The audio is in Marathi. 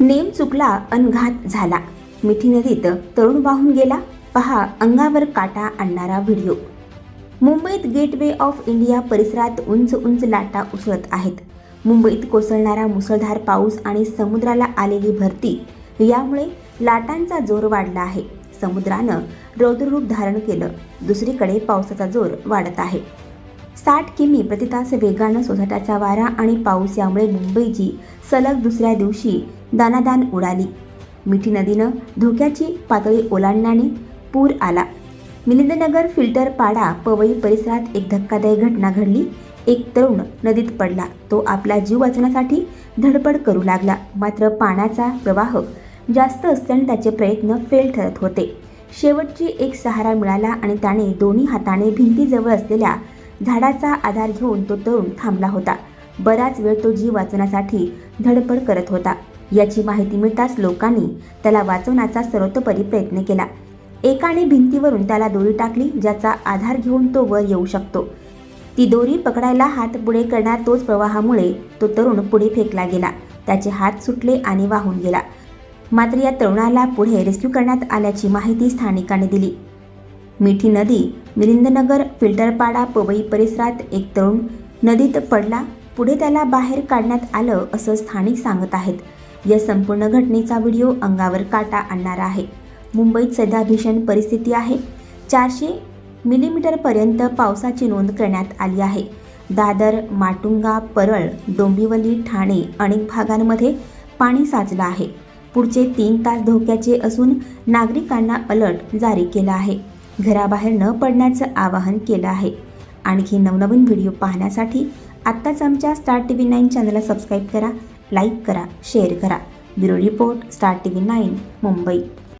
नेम चुकला अनघात झाला. मिठी नदीत तरुण वाहून गेला. पहा अंगावर काटा आणणारा व्हिडिओ. मुंबईत गेटवे ऑफ इंडिया परिसरात उंच उंच लाटा उसळत आहेत. मुंबईत कोसळणारा मुसळधार पाऊस आणि समुद्राला आलेली भरती यामुळे लाटांचा जोर वाढला आहे. समुद्रानं रौद्ररूप धारण केलं. दुसरीकडे पावसाचा जोर वाढत आहे. साठ किमी प्रतितास वेगानं सोसाट्याचा वारा आणि पाऊस यामुळे मुंबईची सलग दुसऱ्या दिवशी दानादान उडाली. मिठी नदीनं धोक्याची पातळी ओलांडण्याने पूर आला. मिलिंदनगर फिल्टर पाडा पवई परिसरात एक धक्कादायक घटना घडली. एक तरुण नदीत पडला. तो आपला जीव वाचण्यासाठी धडपड करू लागला. मात्र पाण्याचा प्रवाह जास्त असल्याने त्याचे प्रयत्न फेल ठरत होते. शेवटची एक सहारा मिळाला आणि त्याने दोन्ही हाताने भिंतीजवळ असलेल्या झाडाचा आधार घेऊन तो तरुण थांबला होता. बराच वेळ तो जीव वाचवण्यासाठी धडपड करत होता. याची माहिती मिळताच लोकांनी त्याला वाचवण्याचा सर्वतोपरी प्रयत्न केला. एकाने भिंतीवरून त्याला दोरी टाकली ज्याचा आधार घेऊन तो वर येऊ शकतो. ती दोरी पकडायला हात पुढे करणार तोच प्रवाहामुळे तो तरुण पुढे फेकला गेला. त्याचे हात सुटले आणि वाहून गेला. मात्र या तरुणाला पुढे रेस्क्यू करण्यात आल्याची माहिती स्थानिकांनी दिली. मिठी नदी मिलिंदनगर फिल्टरपाडा पवई परिसरात एक तरुण नदीत पडला. पुढे त्याला बाहेर काढण्यात आलं असं स्थानिक सांगत आहेत. या संपूर्ण घटनेचा व्हिडिओ अंगावर काटा आणणारा आहे. मुंबईत सध्या भीषण परिस्थिती आहे. चारशे मिलीमीटरपर्यंत पावसाची नोंद करण्यात आली आहे. दादर माटुंगा परळ डोंबिवली ठाणे अनेक भागांमध्ये पाणी साचलं आहे. पुढचे तीन तास धोक्याचे असून नागरिकांना अलर्ट जारी केला आहे. घराबाहेर न पडण्याचं आवाहन केलं आहे. आणखी नवनवीन व्हिडिओ पाहण्यासाठी आत्ताच आमच्या स्टार टी व्ही नाईन चॅनलला सबस्क्राईब करा. लाईक करा शेअर करा. Bureau report star TV nine Mumbai